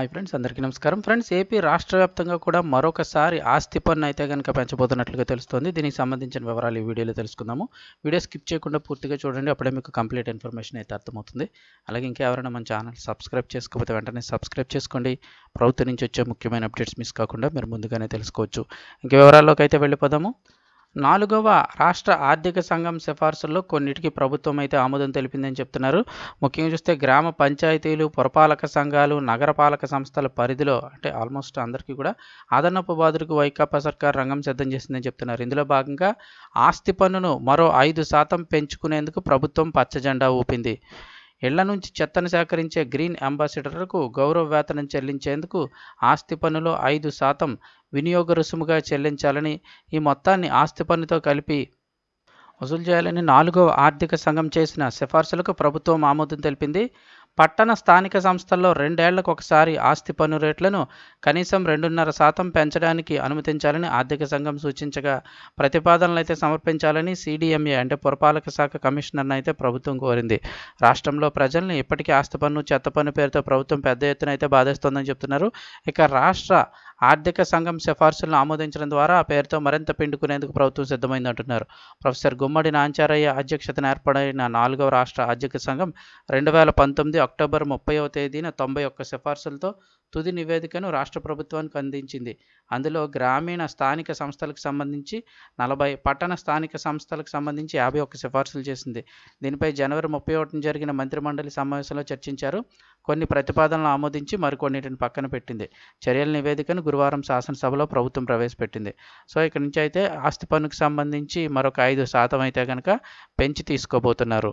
Hi friends అందరికీ నమస్కారం. Friends AP రాష్ట్ర వ్యాప్తంగా కూడా మరొకసారి ఆస్తి పన్ను అయితే కనుక పెంచబోతున్నట్లుగా తెలుస్తోంది. దీనికి సంబంధించిన వివరాలు ఈ వీడియోలో తెలుసుకుందాము. వీడియో స్కిప్ చేయకుండా పూర్తిగా చూడండి అప్పుడే మీకు కంప్లీట్ ఇన్ఫర్మేషన్ అయితే అర్థమవుతుంది. అలాగే ఇంకా ఎవరైనా మన ఛానల్ సబ్స్క్రైబ్ చేసుకోకపోతే వెంటనే సబ్స్క్రైబ్ చేసుకోండి. ప్రభుత్వం నుంచి వచ్చే ముఖ్యమైన అప్డేట్స్ మిస్ కాకుండా మీరు ముందుగానే తెలుసుకోవచ్చు. ఇంక వివరాల్లోకి అయితే వెళ్ళిపోదాము. నాలుగవ రాష్ట్ర ఆర్థిక సంఘం సిఫార్సుల్లో కొన్నిటికి ప్రభుత్వం అయితే ఆమోదం తెలిపిందని చెప్తున్నారు. ముఖ్యంగా చూస్తే గ్రామ పంచాయతీలు పురపాలక సంఘాలు నగరపాలక సంస్థల పరిధిలో అంటే ఆల్మోస్ట్ అందరికీ కూడా అదనపు బాధలకు వైకాపా సర్కార్ రంగం సిద్ధం చేసిందని చెప్తున్నారు. ఇందులో భాగంగా ఆస్తి పన్నును మరో ఐదు శాతం పెంచుకునేందుకు ప్రభుత్వం పచ్చజెండా ఊపింది. ఇళ్ళ నుంచి చెత్తను సేకరించే గ్రీన్ అంబాసిడర్లకు గౌరవ వేతనం చెల్లించేందుకు ఆస్తి పన్నులో ఐదు శాతం వినియోగ రుసుముగా చెల్లించాలని ఈ మొత్తాన్ని ఆస్తి పన్నుతో కలిపి వసూలు చేయాలని నాలుగవ ఆర్థిక సంఘం చేసిన సిఫార్సులకు ప్రభుత్వం ఆమోదం తెలిపింది. పట్టణ స్థానిక సంస్థల్లో రెండేళ్ళకు ఒకసారి ఆస్తి పన్ను రేట్లను కనీసం రెండున్నర శాతం పెంచడానికి అనుమతించాలని ఆర్థిక సంఘం సూచించగా ప్రతిపాదనలు అయితే సమర్పించాలని సిడిఎంఏ అంటే పురపాలక శాఖ కమిషనర్ను అయితే ప్రభుత్వం కోరింది. రాష్ట్రంలో ప్రజల్ని ఇప్పటికీ ఆస్తి పన్ను చెత్త పన్ను పేరుతో ప్రభుత్వం పెద్ద ఎత్తున అయితే బాధిస్తోందని చెప్తున్నారు. ఇక రాష్ట్ర ఆర్థిక సంఘం సిఫార్సులను ఆమోదించడం ద్వారా ఆ పేరుతో మరింత పిండుకునేందుకు ప్రభుత్వం సిద్ధమైంది అంటున్నారు. ప్రొఫెసర్ గుమ్మడి నాంచారయ్య అధ్యక్షతన ఏర్పడిన నాలుగవ రాష్ట్ర ఆర్థిక సంఘం రెండు వేల పంతొమ్మిది అక్టోబర్ ముప్పైవ తేదీన తొంభై ఒక్క సిఫార్సులతో తుది నివేదికను రాష్ట్ర ప్రభుత్వానికి అందించింది. అందులో గ్రామీణ స్థానిక సంస్థలకు సంబంధించి నలభై పట్టణ స్థానిక సంస్థలకు సంబంధించి యాభై ఒక్క సిఫార్సులు చేసింది. దీనిపై జనవరి ముప్పై ఒకటిన జరిగిన మంత్రిమండలి సమావేశంలో చర్చించారు. కొన్ని ప్రతిపాదనలు ఆమోదించి మరికొన్నిటిని పక్కన పెట్టింది. చర్యల నివేదికను గురువారం శాసనసభలో ప్రభుత్వం ప్రవేశపెట్టింది. సో ఇక్కడ నుంచి అయితే ఆస్తి పన్నుకు సంబంధించి మరొక ఐదు శాతం అయితే కనుక పెంచి తీసుకోబోతున్నారు.